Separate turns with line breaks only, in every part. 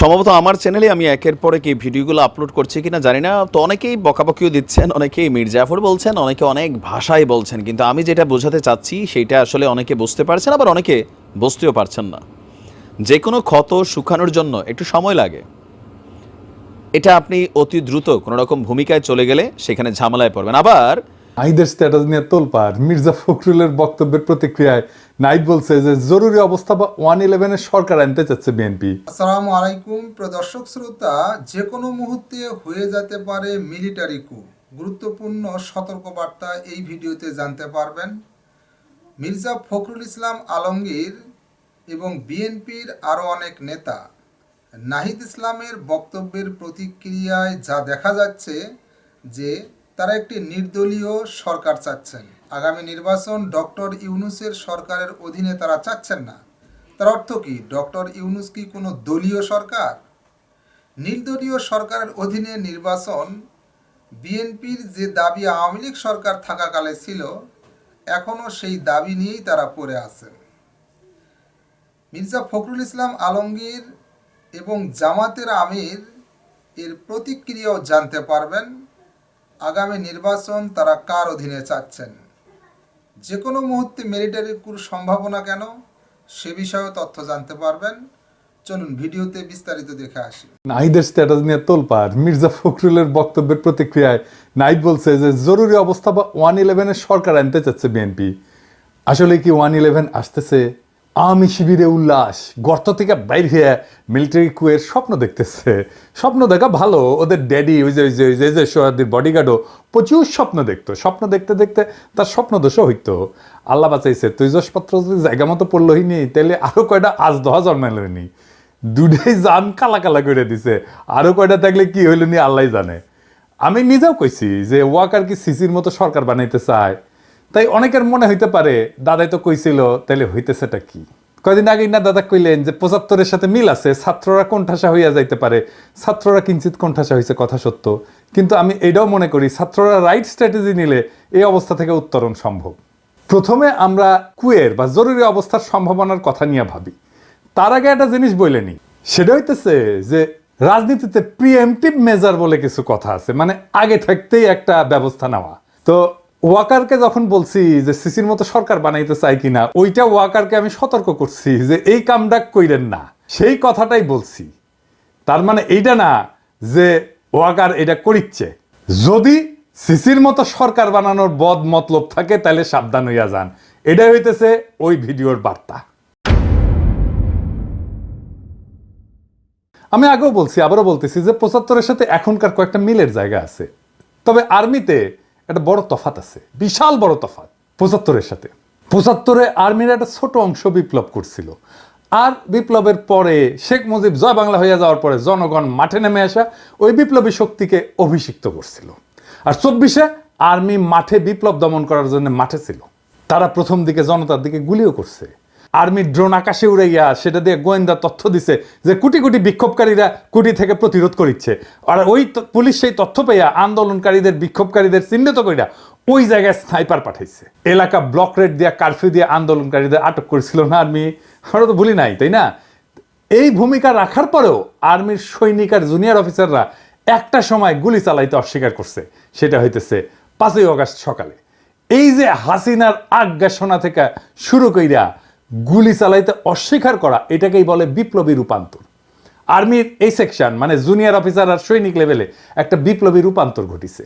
সম্ভবত আমার চ্যানেলে আমি একের পরে কি ভিডিওগুলো আপলোড করছি কিনা জানি না। তো অনেকেই বকাবকিও দিচ্ছেন, অনেকেই মির্জাফর বলছেন, অনেকে অনেক ভাষায় বলছেন। কিন্তু আমি যেটা বোঝাতে চাচ্ছি সেটা আসলে অনেকে বুঝতে পারছেন, আবার অনেকে বুঝতেও পারছেন না। যে কোনো ক্ষত শুকানোর জন্য একটু সময় লাগে। এটা আপনি অতি দ্রুত কোনো রকম ভূমিকায় চলে গেলে সেখানে ঝামেলায় পড়বেন। আবার
নাহিদের স্ট্যাটাস নিয়ে তোলপার মির্জা ফখরুলের বক্তব্যের প্রতিক্রিয়ায় নাইট বলছে যে, জরুরি অবস্থা বা ওয়ান ইলেভেনের সরকার আনতে চাচ্ছে বিএনপি
আসসালামু আলাইকুম প্রদর্শক শ্রোতা, যে কোনো মুহূর্তে হয়ে যেতে পারে মিলিটারি কু গুরুত্বপূর্ণ সতর্কবার্তা এই ভিডিওতে জানতে পারবেন। মির্জা ফখরুল ইসলাম আলমগীর এবং বিএনপির আরও অনেক নেতা, নাহিদ ইসলামের বক্তব্যের প্রতিক্রিয়ায় যা দেখা যাচ্ছে যে তারা একটি নির্দলীয় সরকার চাচ্ছেন। আগামী নির্বাচন ডক্টর ইউনুসের সরকারের অধীনে তারা চাচ্ছেন না। তার অর্থ কি? ডক্টর ইউনুস কি কোনো দলীয় সরকার? নির্দলীয় সরকারের অধীনে নির্বাচন বিএনপির যে দাবি আওয়ামী লীগ সরকার থাকাকালে ছিল এখনও সেই দাবি নিয়েই তারা পড়ে আছেন। মির্জা ফখরুল ইসলাম আলমগীর এবং জামাতের আমির এর প্রতিক্রিয়াও জানতে পারবেন। আগামী নির্বাচন তারা কার অধীনে চাচ্ছেন? যে কোনো মুহূর্তে মিলিটারি কুর সম্ভাবনা কেন? সে বিষয়েও তথ্য জানতে পারবেন। চলুন ভিডিওতে বিস্তারিত দেখে আসি।
নাহিদের স্ট্যাটাস নিয়ে তোলপার মির্জা ফখরুলের বক্তব্যের প্রতিক্রিয়ায় নাইট বলছে যে, জরুরি অবস্থা বা ওয়ান ইলেভেনের সরকার আনতে চাচ্ছে বিএনপি আসলে কি ওয়ান ইলেভেন আসতেছে? আওয়ামী শিবিরে উল্লাস, গর্ত থেকে বাইর হয়ে মিলিটারি কুয়ের স্বপ্ন দেখতেছে। স্বপ্ন দেখা ভালো, ওদের ড্যাডি ওই যে ওই যে, ওই যে- সোহাদির বডিগার্ডও প্রচুর স্বপ্ন দেখতো। স্বপ্ন দেখতে দেখতে তার স্বপ্ন দোষও হইতো। আল্লাহ বাঁচাইছে তৈজসপত্র যদি জায়গা মতো পড়লোই নি তাহলে আরও কয়টা আজ দহা জন্মাইলনি দুটাই জান কালা কালা করে দিছে। আরও কয়টা থাকলে কি হইল নি আল্লাহ জানে। আমি নিজেও কইছি যে ওয়াকার কি সিসির মতো সরকার বানাইতে চায়। তাই অনেকের মনে হইতে পারে, দাদাই তো কইছিল, তাইলে হইতেছেটা কি? কয়দিন আগেই না দাদা কইলেন যে, পঁচাত্তরের সাথে মিল আছে, ছাত্ররা কোণঠাসা হইয়া যাইতে পারে, ছাত্ররা কিঞ্চিত কোণঠাসা হয়েছে কথা সত্য। কিন্তু আমি এটাও মনে করি, ছাত্ররা রাইট স্ট্র্যাটেজি নিলে এই অবস্থা থেকে উত্তরণ সম্ভব। প্রথমে আমরা কুয়ের বা জরুরি অবস্থার সম্ভাবনার কথা নিয়ে ভাবি। তার আগে একটা জিনিস বলে নি। সেটা হইতেছে যে, রাজনীতিতে প্রিএমটিভ মেজার বলে কিছু কথা আছে মানে আগে থাকতেই একটা ব্যবস্থা নেওয়া। তো ওয়াকারকে যখন বলছি যে সিসির মতো সরকার বানাইতে চাই কিনা, ওইটা ওয়াকারকে আমি সতর্ক করছি যে এই কামটা কইরেন না। সেই কথাটাই বলছি। তার মানে এইটা না যে ওয়াকার এটা করিচ্ছে। যদি সিসির মতো সরকার বানানোর বদ মতলব থাকে, তাহলে সাবধান হইয়া যান। এটাই হইতেছে ওই ভিডিওর বার্তা। আমি আগেও বলছি, আবারও বলতেছি যে পঁচাত্তরের সাথে এখনকার কয়েকটা মিলের জায়গা আছে। তবে আর্মিতে একটা বড় তফাত আছে, বিশাল বড় তফাত পঁচাত্তরের সাথে। পঁচাত্তরে আর্মির একটা ছোট অংশ বিপ্লব করছিল। আর বিপ্লবের পরে শেখ মুজিব জয় বাংলা হইয়া যাওয়ার পরে জনগণ মাঠে নেমে আসা ওই বিপ্লবী শক্তিকে অভিষিক্ত করছিল। আর চব্বিশে আর্মি মাঠে বিপ্লব দমন করার জন্য মাঠে ছিল। তারা প্রথম দিকে জনতার দিকে গুলিও করছে। আর্মির ড্রোন আকাশে উড়ে গিয়া সেটা দিয়ে গোয়েন্দা তথ্য দিছে যে কোটি কোটি বিক্ষোভকারীরা কুটি থেকে প্রতিরোধ করিচ্ছে। আর ওই পুলিশ সেই তথ্য পেয়া আন্দোলনকারীদের, বিক্ষোভকারীদের চিহ্নিত করিয়া ওই জায়গায় স্নাইপার পাঠাইছে। এলাকা ব্লক রেড দিয়া, কারফিউ দিয়ে আন্দোলনকারীদের আটক করেছিল না আর্মি? আমরা তো ভুলি নাই, তাই না? এই ভূমিকা রাখার পরেও আর্মির সৈনিক আর জুনিয়র অফিসাররা একটা সময় গুলি চালাইতে অস্বীকার করছে। সেটা হইতেছে পাঁচই অগাস্ট সকালে। এই যে হাসিনার আজ্ঞাসনা থেকে শুরু কইরা গুলি চালাইতে অস্বীকার করা, এটাকেই বলে বিপ্লবী রূপান্তর। আর্মির এই সেকশন মানে জুনিয়র অফিসার আর সৈনিক লেভেলে একটা বিপ্লবী রূপান্তর ঘটিছে।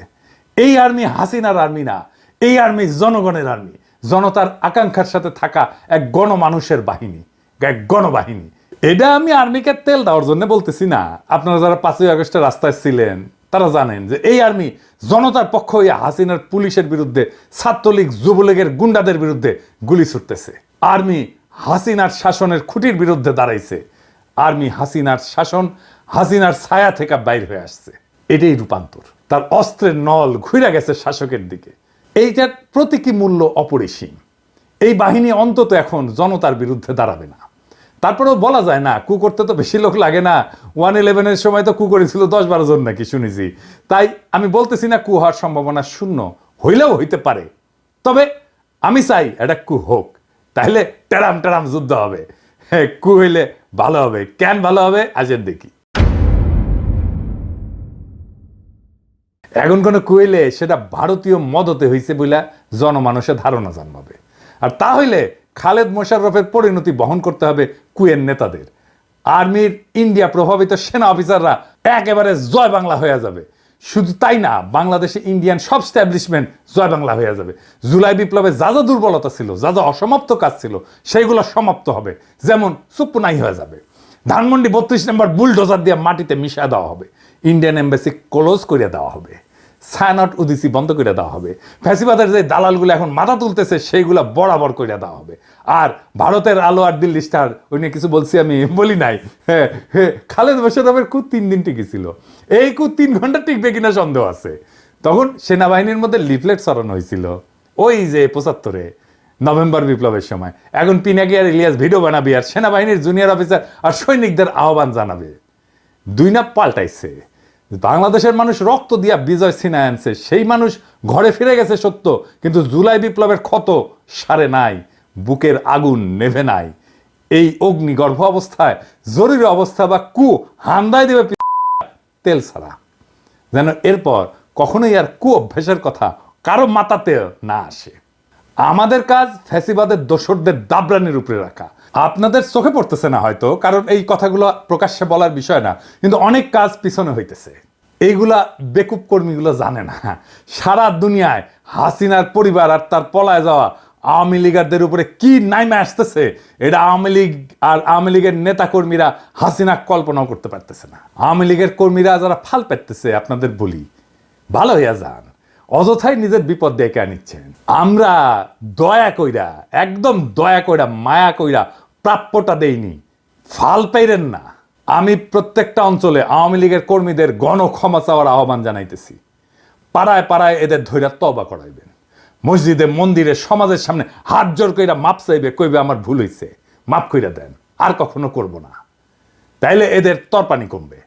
এই আর্মি হাসিনার আর্মি না, এই আর্মি জনগণের আর্মি। জনতার আকাঙ্ক্ষার সাথে থাকা এক গণমানুষের বাহিনী, এক গণবাহিনী। এটা আমি আর্মিকে তেল দেওয়ার জন্য বলতেছি না। আপনারা যারা পাঁচই আগস্টে রাস্তায় ছিলেন, তারা জানেন যে এই আর্মি জনতার পক্ষ হইয়া হাসিনার পুলিশের বিরুদ্ধে, ছাত্রলীগ, যুবলীগের গুন্ডাদের বিরুদ্ধে গুলি ছুটতেছে। আর্মি হাসিনার শাসনের খুঁটির বিরুদ্ধে দাঁড়াইছে। আর্মি হাসিনার শাসন, হাসিনার ছায়া থেকে বাইর হয়ে আসছে। এটাই রূপান্তর। তার অস্ত্রের নল ঘুরে গেছে শাসকের দিকে। এইটার প্রতীকী মূল্য অপরিসীম। এই বাহিনী অন্তত এখন জনতার বিরুদ্ধে দাঁড়াবে না। তারপরেও বলা যায় না, কু করতে তো বেশি লোক লাগে না। ওয়ান ইলেভেনের সময় তো কু করেছিল দশ বারো জন নাকি শুনেছি। তাই আমি বলতেছি না কু হওয়ার সম্ভাবনা শূন্য। হইলেও হইতে পারে। তবে আমি চাই এটা কু হোক। তাহলে টেরাম টেরাম যুদ্ধ হবে। হ্যাঁ, কু হইলে ভালো হবে কেন ভালো হবে আজের দেখি। এখন কোনো কুইলে সেটা ভারতীয় মদতে হইছে বলে জনমানুষের ধারণা জন্মাবে আর তা হইলে খালেদ মোশাররফের পরিণতি বহন করতে হবে কুয়ের নেতাদের। আর্মির ইন্ডিয়া প্রভাবিত সেনা অফিসাররা একেবারে জয় বাংলা হয়ে যাবে। শুধু তাই না, বাংলাদেশে ইন্ডিয়ান সব স্ট্যাবলিশমেন্ট জয় বাংলা হয়ে যাবে। জুলাই বিপ্লবে যা যা দুর্বলতা ছিল, যা যা অসমাপ্ত কাজ ছিল, সেইগুলো সমাপ্ত হবে। যেমন সুপনাই হয়ে যাবে। ধানমন্ডি বত্রিশ নম্বর বুলডোজার দিয়ে মাটিতে মিশা দেওয়া হবে। ইন্ডিয়ান এম্বাসি ক্লোজ করে দেওয়া হবে। সায়ানট উদিসি বন্ধ করে দেওয়া হবে। ফ্যাসিবাদের যে দালালগুলো এখন মাথা তুলতেছে, সেইগুলো বরাবর করে দেওয়া হবে। আর ভারতের আলো আর দিল্লি স্টার, ওই নিয়ে কিছু বলছি আমি, বলি নাই। হ্যাঁ হ্যাঁ খালেদ মোশাররফের কু তিন দিন টিকেছিল। এই কু তিন ঘণ্টা টিকবে কিনা সন্দেহ আছে। তখন সেনাবাহিনীর মধ্যে লিফলেট সরানো হয়েছিল। ওই যে পঁচাত্তরে, নভেম্বর বিপ্লবের সময়। এখন পিনাকি আর ইলিয়াস ভিডিও বানাবি আর সেনাবাহিনীর জুনিয়র অফিসার আর সৈনিকদের আহ্বান জানাবে। দুই না পাল্টাইছে। বাংলাদেশের মানুষ রক্ত দিয়া বিজয় সিনায় আনছে, সেই মানুষ ঘরে ফিরে গেছে সত্য, কিন্তু জুলাই বিপ্লবের ক্ষত সারে নাই, বুকের আগুন নেভে নাই। এই অগ্নিগর্ভ অবস্থায়, জরুরি অবস্থা বা কু হান্দায় দেবে তেল ছাড়া। যেন এরপর কখনোই আর কু অভ্যাসের কথা কারও মাথাতে না আসে। আমাদের কাজ ফ্যাসিবাদের দোসরদের দাবরানির উপরে রাখা। আপনাদের চোখে পড়তেছে না হয়তো, কারণ এই কথাগুলো প্রকাশ্যে বলার বিষয় না, কিন্তু অনেক কাজ পিছনে হইতেছে। এইগুলা বেকুব কর্মীগুলো জানে না। সারা দুনিয়ায় হাসিনার পরিবার আর তার পলায় যাওয়া আওয়ামী লীগারদের উপরে কি নাইমে আসতেছে, এটা আওয়ামী লীগ আর আওয়ামী লীগের নেতা কর্মীরা হাসিনা কল্পনাও করতে পারতেছে না। আওয়ামী লীগের কর্মীরা যারা ফাল পেতেছে আপনাদের বলি, ভালো হইয়া যান। অযথাই নিজের বিপদ ডেকে আনিচ্ছেন। আমরা দয়া কইরা, একদম দয়া কইরা, মায়া কইরা প্রাপ্যটা দেইনি। ফাল পাইরেন না। আমি প্রত্যেকটা অঞ্চলে আওয়ামী লীগের কর্মীদের গণ ক্ষমা চাওয়ার আহ্বান জানাইতেছি। পাড়ায় পাড়ায় এদের ধৈর্য তবা করাইবেন। মসজিদে, মন্দিরে, সমাজের সামনে হাত জোর কইরা মাপ চাইবে, কইবে আমার ভুল হইছে। মাপ কইরা দেন। আর কখনো করব না। তাইলে এদের তরপানি কমবে।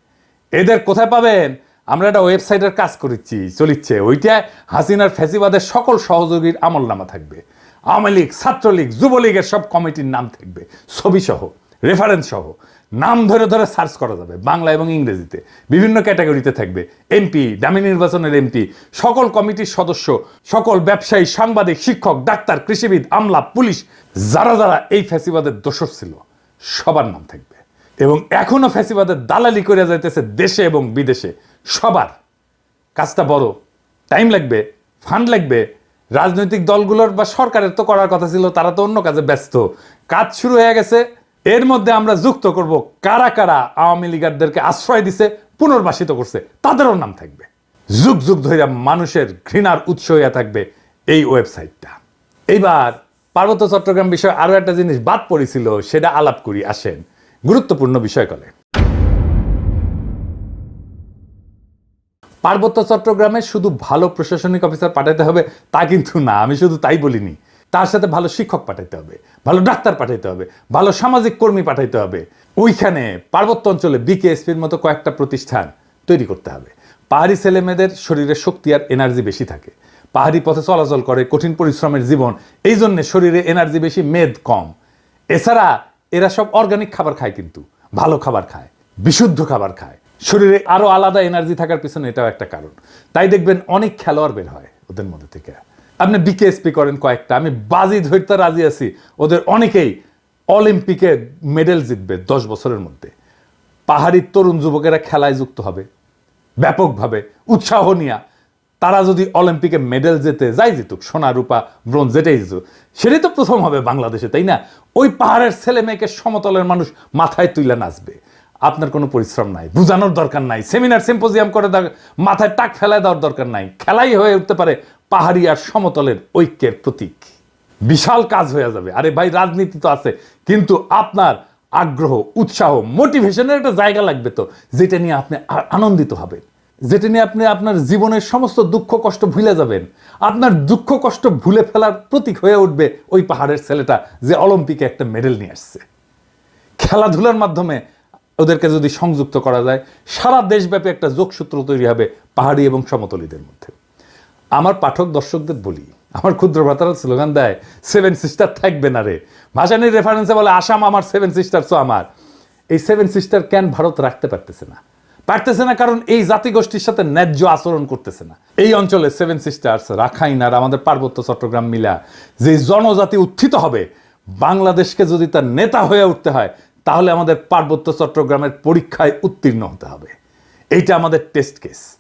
এদের কোথায় পাবেন? আমরা একটা ওয়েবসাইটের কাজ করেছি চলিচ্ছে। ওইটায় হাসিনার ফ্যাসিবাদের সকল সহযোগীর আমল নামা থাকবে। আওয়ামী লীগ, ছাত্রলীগ, যুবলীগের সব কমিটির নাম থাকবে। ছবি সহ রেফারেন্স সহ নাম ধরে ধরে সার্চ করা যাবে বাংলা এবং ইংরেজিতে। বিভিন্ন ক্যাটাগরিতে থাকবে। এমপি, দামি নির্বাচনের এমপি, সকল কমিটির সদস্য, সকল ব্যবসায়ী, সাংবাদিক, শিক্ষক, ডাক্তার, কৃষিবিদ, আমলা, পুলিশ, যারা যারা এই ফ্যাসিবাদের দোষর ছিল, সবার নাম থাকবে। এবং এখনও ফ্যাসিবাদের দালালি করে যাইতেছে দেশে এবং বিদেশে। সবার। কাজটা বড়। টাইম লাগবে, ফান্ড লাগবে রাজনৈতিক দলগুলোর বা সরকারের তো করার কথা ছিল, তারা তো অন্য কাজে ব্যস্ত। কাজ শুরু হয়ে গেছে, এর মধ্যে আমরা যুক্ত করব কারা কারা আওয়ামী লীগারদেরকে আশ্রয় দিছে, পুনর্বাসিত করছে, তাদেরও নাম থাকবে। যুগ যুগ ধরে মানুষের ঘৃণার উৎস হইয়া থাকবে এই ওয়েবসাইটটা। এইবার পার্বত্য চট্টগ্রাম বিষয়ে আরও একটা জিনিস বাদ পড়েছিল, সেটা আলাপ করি, আসেন। গুরুত্বপূর্ণ বিষয় কলে। পার্বত্য চট্টগ্রামে শুধু ভালো প্রশাসনিক অফিসার পাঠাতে হবে, তা কিন্তু না, আমি শুধু তাই বলিনি। তার সাথে ভালো শিক্ষক পাঠাইতে হবে, ভালো ডাক্তার পাঠাইতে হবে, ভালো সামাজিক কর্মী পাঠাইতে হবে। ওইখানে পার্বত্য অঞ্চলে বিকেএসপির মতো কয়েকটা প্রতিষ্ঠান তৈরি করতে হবে। পাহাড়ি ছেলেমেয়েদের শরীরে শক্তি আর এনার্জি বেশি থাকে। পাহাড়ি পথে চলাচল করে, কঠিন পরিশ্রমের জীবন, এই জন্য শরীরে এনার্জি বেশি, মেদ কম। এছাড়া এরা সব অর্গানিক খাবার খায় কিন্তু, ভালো খাবার খায়, বিশুদ্ধ খাবার খায়। শরীরে আরও আলাদা এনার্জি থাকার পিছনে এটাও একটা কারণ। তাই দেখবেন অনেক খেলোয়াড় বের হয় ওদের মধ্যে থেকে। আপনি বিকেএসপি করেন কয়েকটা, আমি বাজি ধরতে রাজি আছি। ওদের অনেকেই অলিম্পিকে মেডেল জিতবে দশ বছরের মধ্যে। পাহাড়ি তরুণ যুবকেরা খেলায় যুক্ত হবে, ব্যাপকভাবে উৎসাহ নিয়া। তারা যদি অলিম্পিকে মেডেল জেতে, যাই জিতুক, সোনা, রূপা, ব্রোঞ্জ, যেটাই জিতুক, সেটাই তো প্রথম হবে বাংলাদেশে, তাই না? ওই পাহাড়ের ছেলে মেয়েকে সমতলের মানুষ মাথায় তুলে নাচবে। আপনার কোনো পরিশ্রম নাই, বুঝানোর দরকার নাই, সেমিনার, সিম্পোজিয়াম করে মাথায় টাক ফেলায় দেওয়ার দরকার নাই, খেলাই হয়ে উঠতে পারে পাহাড়ি আর সমতলের ঐক্যের প্রতীক। বিশাল কাজ হয়ে যাবে। আরে ভাই, রাজনীতি তো আছে, কিন্তু আপনার আগ্রহ, উৎসাহ মোটিভেশনের একটা জায়গা লাগবে তো, যেটা নিয়ে আপনি আনন্দিত হবেন। যেটা নিয়ে আপনি আপনার জীবনের সমস্ত দুঃখ, কষ্ট ভুলে যাবেন। আপনার দুঃখ, কষ্ট ভুলে ফেলার প্রতীক হয়ে উঠবে ওই পাহাড়ের ছেলেটা যে অলিম্পিকে একটা মেডেল নিয়ে আসছে। খেলাধুলার মাধ্যমে ওদেরকে যদি সংযুক্ত করা যায়, সারা দেশব্যাপী একটা যোগসূত্র তৈরি হবে পাহাড়ি এবং সমতলীদের মধ্যে। আমার পাঠক দর্শকদের বলি, আমার ক্ষুদ্র ভ্রাতারা স্লোগান দেয় সেভেন সিস্টার থাকবে না রে। ভাষানির রেফারেন্সে বলে, আসাম আমার সেভেন সিস্টার তো আমার। এই সেভেন সিস্টার কেন ভারত রাখতে পারতেছে না? পারতেছে না কারণ এই জাতিগোষ্ঠীর সাথে ন্যায্য আচরণ করতেছে না। এই অঞ্চলে সেভেন সিস্টার্স রাখাইন আর আমাদের পার্বত্য চট্টগ্রাম মিলা, যে জনজাতি উত্থিত হবে, বাংলাদেশকে যদি তার নেতা হয়ে উঠতে হয় তাহলে আমাদের পার্বত্য চট্টগ্রামের পরীক্ষায় উত্তীর্ণ হতে হবে। এইটা আমাদের টেস্ট কেস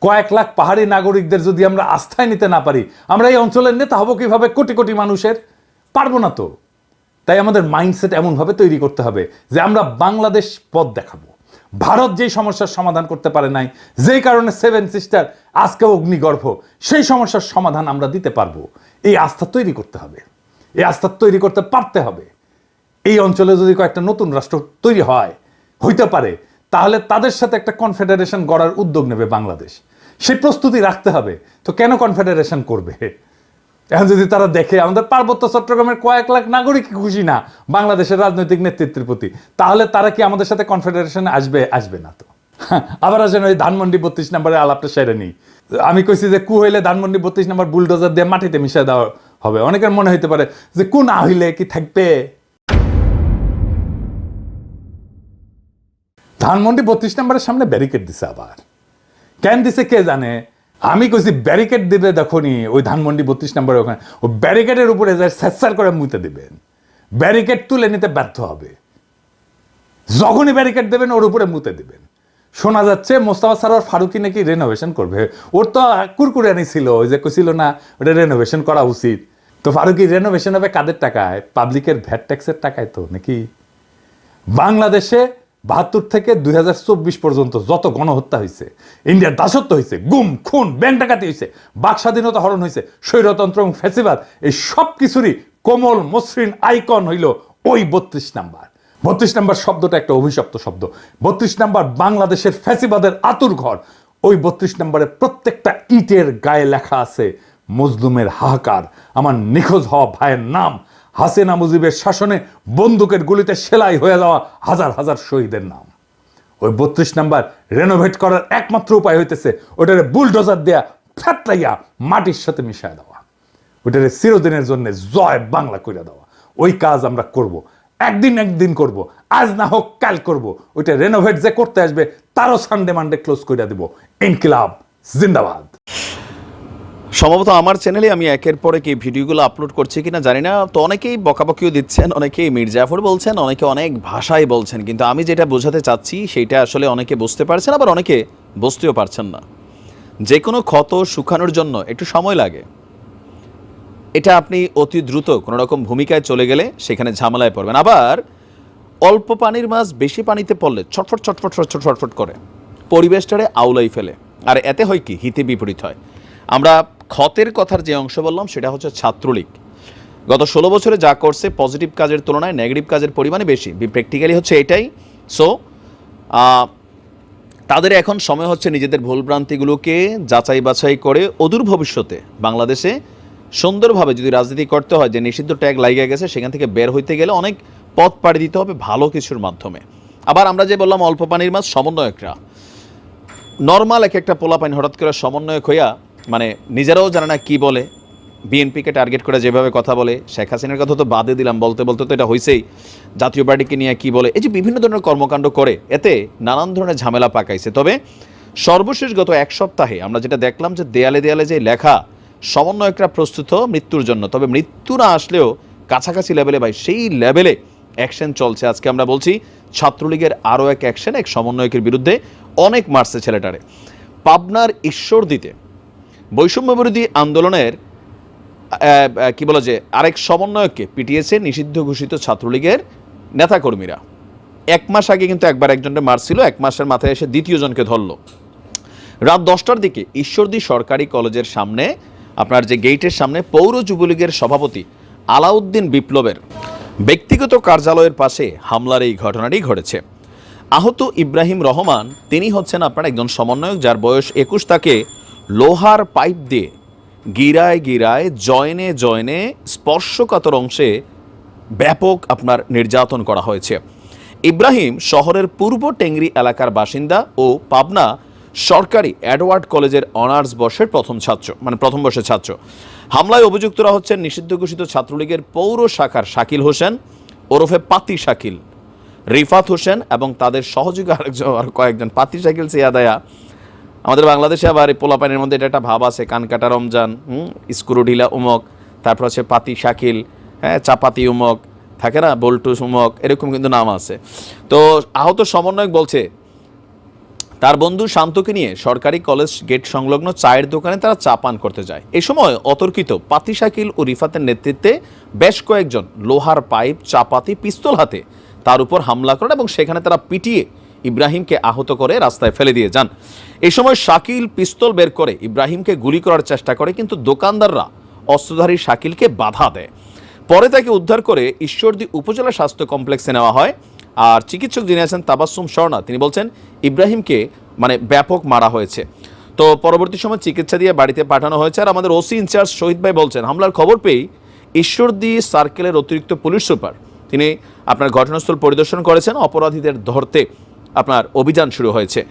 কয়েক লাখ পাহাড়ি নাগরিকদের যদি আমরা আস্থায় নিতে না পারি, আমরা এই অঞ্চলের নেতা হব কীভাবে? কোটি কোটি মানুষের। পারব না তো। তাই আমাদের মাইন্ডসেট এমনভাবে তৈরি করতে হবে যে আমরা বাংলাদেশ পথ দেখাবো। ভারত যেই সমস্যার সমাধান করতে পারে নাই, যেই কারণে সেভেন সিস্টার আজকে অগ্নিগর্ভ, সেই সমস্যার সমাধান আমরা দিতে পারব। এই আস্থা তৈরি করতে হবে। এই আস্থা তৈরি করতে পারতে হবে। এই অঞ্চলে যদি কয়েকটা নতুন রাষ্ট্র তৈরি হয়, হইতে পারে, তাহলে তাদের সাথে একটা কনফেডারেশন গড়ার উদ্যোগ নেবে বাংলাদেশ। সেই প্রস্তুতি রাখতে হবে। তো কেন কনফেডারেশন করবে? এখন যদি তারা দেখে, আমাদের পার্বত্য চট্টগ্রামের কয়েক লাখ নাগরিক খুশি না, বাংলাদেশের রাজনৈতিক নেতৃত্বের প্রতি, তাহলে তারা কি আমাদের সাথে কনফেডারেশনে আসবে? আসবে না তো। আবার আসেন ওই ধানমন্ডি বত্রিশ নম্বরে আলাপটা সেরে নিই। আমি কইছি যে, কু হইলে ধানমন্ডি বত্রিশ নম্বর বুলডোজার দিয়ে মাটিতে মিশিয়ে দেওয়া হবে। অনেকের মনে হইতে পারে যে, কু না হইলে কি থাকবে? ধানমন্ডি বত্রিশ নম্বরের সামনে ব্যারিকেড দিছে আবার। কেন দিছে কে জানে? আমি কইছি ব্যারিকেড দিবে দেখনি, ওই ধানমন্ডি বত্রিশ নম্বরে ওখানে। ও ব্যারিকেডের উপরে যায় স্যার করে মুইতে দিবেন। ব্যারিকেড তুলে নিতে ব্যর্থ হবে। যখনই ব্যারিকেড দেবেন, ওর উপরে মুতে দিবেন। শোনা যাচ্ছে মোস্তাফা সারোয়ার ফারুকি নাকি রেনোভেশন করবে। ওর তো কুরকুরানি ছিল, ওই যে কছিল না, ওটা রেনোভেশন করা উচিত। তো ফারুকি রেনোভেশন হবে কাদের টাকায়? পাবলিকের ভ্যাট ট্যাক্সের টাকায় তো, নাকি? বাংলাদেশে বাহাত্তর থেকে দুই হাজার চব্বিশ পর্যন্ত যত গণহত্যা হয়েছে ইন্ডিয়ার দাসত্ব হয়েছে গুম, খুন, ব্যাংক ডাকাতি হয়েছে বাক স্বাধীনতা হরণ হয়েছে স্বৈরতন্ত্র এবং ফ্যাসিবাদ, এই সব কিছুরই কোমল, মসৃণ আইকন হইল ওই বত্রিশ নাম্বার। বত্রিশ নাম্বার শব্দটা একটা অভিশপ্ত শব্দ। বত্রিশ নাম্বার বাংলাদেশের ফ্যাসিবাদের আতুর ঘর। ওই বত্রিশ নাম্বারে প্রত্যেকটা ইটের গায়ে লেখা আছে মজলুমের হাহাকার, আমার নিখোঁজ হওয়া ভাইয়ের নাম হাসিনা মুজিবের শাসনে বন্দুকের গুলিতে সেলাই হয়ে যাওয়া হাজার হাজার শহীদের নাম। ওই বত্রিশ নাম্বার রেনোভেট করার একমাত্র উপায় হইতেছে ওটারে বুলডোজার দেয়া ফ্যাটলাইয়া মাটির সাথে মিশায় দেওয়া। ওটারে চিরদিনের জন্য জয় বাংলা করে দেওয়া। ওই কাজ আমরা করব, একদিন একদিন করব, আজ না হোক কাল করব। ওইটা রেনোভেট যে করতে আসবে, তারও সানডে মানডে ক্লোজ করে দিব। ইনকিলাব, জিন্দাবাদ।
সম্ভবত আমার চ্যানেলে আমি একের পর এক ভিডিওগুলো আপলোড করছি কিনা জানি না। তো অনেকেই বকাবকিও দিচ্ছেন, অনেকেই মির্জাফর বলছেন, অনেকে অনেক ভাষায় বলছেন। কিন্তু আমি যেটা বোঝাতে চাচ্ছি সেটা আসলে অনেকে বুঝতে পারছেন, আবার অনেকে বুঝতেও পারছেন না। যে কোনো ক্ষত শুকানোর জন্য একটু সময় লাগে। এটা আপনি অতি দ্রুত কোনো রকম ভূমিকায় চলে গেলে সেখানে ঝামেলায় পড়বেন। আবার অল্প পানির মাছ বেশি পানিতে পড়লে ছটফট ছটফট ছটফট ছটফট করে। পরিবেশটারে আউলাই ফেলে। আর এতে হয় কি? হিতে বিপরীত হয়। আমরা ক্ষতের কথার যে অংশ বললাম, সেটা হচ্ছে ছাত্রলীগ। গত ষোলো বছরে যা করছে পজিটিভ কাজের তুলনায় নেগেটিভ কাজের পরিমাণে বেশি। প্র্যাকটিক্যালি হচ্ছে এটাই। সো তাদের এখন সময় হচ্ছে নিজেদের ভুলভ্রান্তিগুলোকে যাচাই বাছাই করে অদূর ভবিষ্যতে বাংলাদেশে সুন্দরভাবে যদি রাজনীতি করতে হয়, যে নিষিদ্ধ ট্যাগ লাগিয়ে গেছে, সেখান থেকে বের হইতে গেলে অনেক পথ পাড়ি দিতে হবে ভালো কিছুর মাধ্যমে। আবার আমরা যে বললাম, অল্প পানির মাছ, সমন্বয়করা। নর্মাল এক একটা পোলাপাইন হঠাৎ করে সমন্বয়ক হইয়া মানে নিজেরাও জানে না কি বলে। বিএনপিকে টার্গেট করে যেভাবে কথা বলে, শেখ হাসিনার কথা তো বাদে দিলাম, বলতে বলতে তো এটা হয়েছেই জাতীয় পার্টিকে নিয়ে কি বলে, এই যে বিভিন্ন ধরনের কর্মকাণ্ড করে, এতে নানান ধরনের ঝামেলা পাকাইছে। তবে সর্বশেষ গত এক সপ্তাহে আমরা যেটা দেখলাম যে দেয়ালে দেয়ালে যে লেখা, সমন্বয়করা প্রস্তুত মৃত্যুর জন্য। তবে মৃত্যু না আসলেও কাছাকাছি লেভেলে ভাই, সেই লেভেলে অ্যাকশন চলছে। আজকে আমরা বলছি ছাত্রলীগের আরও এক অ্যাকশন এক সমন্বয়কের বিরুদ্ধে অনেক মারছে ছেলেটারে। পাবনার ঈশ্বর দিতে বৈষম্য বিরোধী আন্দোলনের কি বলে যে, আরেক সমন্বয়ককে পিটিয়েছে নিষিদ্ধ ঘোষিত ছাত্রলীগের নেতাকর্মীরা। এক মাস আগে কিন্তু একবার একজনকে মারছিল, এক মাসের মাথায় এসে দ্বিতীয় জনকে ধরলো। রাত দশটার দিকে ঈশ্বরদী সরকারি কলেজের সামনে, আপনার যে গেটের সামনে পৌর যুবলীগের সভাপতি আলাউদ্দিন বিপ্লবের ব্যক্তিগত কার্যালয়ের পাশে হামলার এই ঘটনাটি ঘটেছে। আহত ইব্রাহিম রহমান, তিনি হচ্ছেন আপনার একজন সমন্বয়ক, যার বয়স একুশ, তাকে লোহার পাইপ দিয়ে গিরায় গিরায়, জয়নে জয়নে স্পর্শকাতর অংশে ব্যাপক আপনার নির্যাতন করা হয়েছে। ইব্রাহিম শহরের পূর্ব টেংরি এলাকার বাসিন্দা ও পাবনা সরকারি অ্যাডওয়ার্ড কলেজের অনার্স বর্ষের প্রথম ছাত্র মানে প্রথম বর্ষের ছাত্র। হামলায় অভিযুক্তরা হচ্ছেন নিষিদ্ধ ঘোষিত ছাত্রলীগের পৌর শাখার শাকিল হোসেন, ওরফে পাতি শাকিল, রিফাত হোসেন এবং তাদের সহযোগী আরেকজন, আর কয়েকজন, পাতি সাইকেল সিয়াদায়া আমাদের বাংলাদেশে আবার এই পোলাপানের মধ্যে এটা একটা ভাব আছে কানকাটা রমজান, হুম স্ক্রু ঢিলা উমক, তারপর হচ্ছে পাতি শাকিল হ্যাঁ চাপাতি উমক, থাকে না বল্টু উমক, এরকম কিন্তু নাম আছে। তো আহত সমন্বয়ক বলছে, তার বন্ধু শান্তকে নিয়ে সরকারি কলেজ গেট সংলগ্ন চায়ের দোকানে তারা চা পান করতে যায়। এ সময় অতর্কিত পাতি শাকিল ও রিফাতের নেতৃত্বে বেশ কয়েকজন লোহার পাইপ, চাপাতি, পিস্তল হাতে তার উপর হামলা করেন এবং সেখানে তারা পিটিয়ে ইব্রাহিমকে আহত করে রাস্তায় ফেলে দিয়ে যান। এই সময় শাকিল পিস্তল বের করে ইব্রাহিমকে গুলি করার চেষ্টা করে, কিন্তু দোকানদাররা অস্ত্রধারী শাকিলকে বাধা দেয়। পরে তাকে উদ্ধার করে ঈশ্বরদী উপজেলা স্বাস্থ্য কমপ্লেক্সে নেওয়া হয়। আর চিকিৎসক যিনি আছেন তাবাসুম স্বর্ণা, তিনি বলছেন, ইব্রাহিমকে মানে ব্যাপক মারা হয়েছে। তো পরবর্তী সময় চিকিৎসা দিয়ে বাড়িতে পাঠানো হয়েছে। আর আমাদের ওসি ইনচার্জ শহীদ ভাই বলছেন, হামলার খবর পেয়েই ঈশ্বরদী সার্কেলের অতিরিক্ত পুলিশ সুপার, তিনি আপনার ঘটনাস্থল পরিদর্শন করেছেন অপরাধীদের ধরতে। আপনার অভিযান শুরু হয়েছে।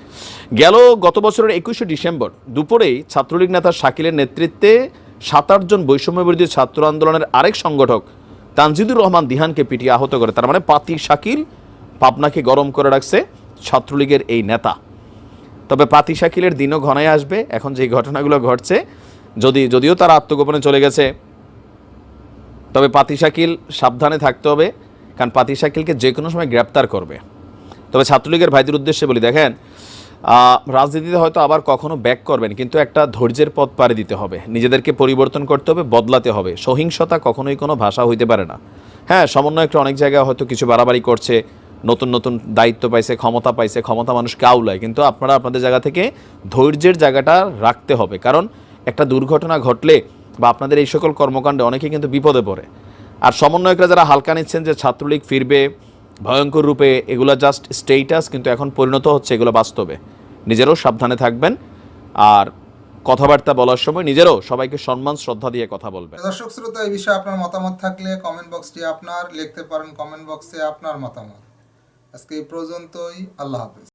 গেল গত বছরের একুশে ডিসেম্বর দুপুরেই ছাত্রলীগ নেতা শাকিলের নেতৃত্বে সাত আটজন বৈষম্য বিরোধী ছাত্র আন্দোলনের আরেক সংগঠক তানজিদুর রহমান দিহানকে পিটিয়ে আহত করে। তার মানে পাতি শাকিল পাবনাকে গরম করে রাখছে ছাত্রলীগের এই নেতা। তবে পাতি শাকিলের দিনও ঘনায় আসবে। এখন যে ঘটনাগুলো ঘটছে, যদি, যদিও তার আত্মগোপনে চলে গেছে, তবে পাতি শাকিল সাবধানে থাকতে হবে, কারণ পাতি শাকিলকে যে কোনো সময় গ্রেপ্তার করবে। তবে ছাত্রলীগের ভাইদের উদ্দেশ্যে বলি, দেখেন রাজনীতিতে হয়তো আবার কখনো ব্যাক করবেন, কিন্তু একটা ধৈর্যের পথ পাড়ি দিতে হবে। নিজেদেরকে পরিবর্তন করতে হবে, বদলাতে হবে। সহিংসতা কখনোই কোনো ভাষা হইতে পারে না। হ্যাঁ সমন্বয়কটা অনেক জায়গায় হয়তো কিছু বাড়াবাড়ি করছে, নতুন নতুন দায়িত্ব পাইছে, ক্ষমতা পাইছে, ক্ষমতা মানুষকে আউলায় কিন্তু আপনারা আপনাদের জায়গা থেকে ধৈর্যের জায়গাটা রাখতে হবে। কারণ একটা দুর্ঘটনা ঘটলে বা আপনাদের এই সকল কর্মকাণ্ডে অনেকে কিন্তু বিপদে পড়ে। আর সমন্বয়করা যারা হালকা নিচ্ছেন যে ছাত্রলীগ ফিরবে ভয়ঙ্কর রূপে এগুলো জাস্ট স্টেটাস কিন্তু এখন পরিণত হচ্ছে এগুলো বাস্তবে। নিজেরও সাবধানে থাকবেন আর কথাবার্তা বলার সময় নিজেরও সবাইকে সম্মান, শ্রদ্ধা দিয়ে কথা বলবেন।
দর্শক শ্রোতা, এই বিষয়ে আপনার মতামত থাকলে কমেন্ট বক্সটি আপনার, লিখতে পারেন কমেন্ট বক্সে আপনার মতামত। আজকে এই পর্যন্তই, আল্লাহ হাফেজ।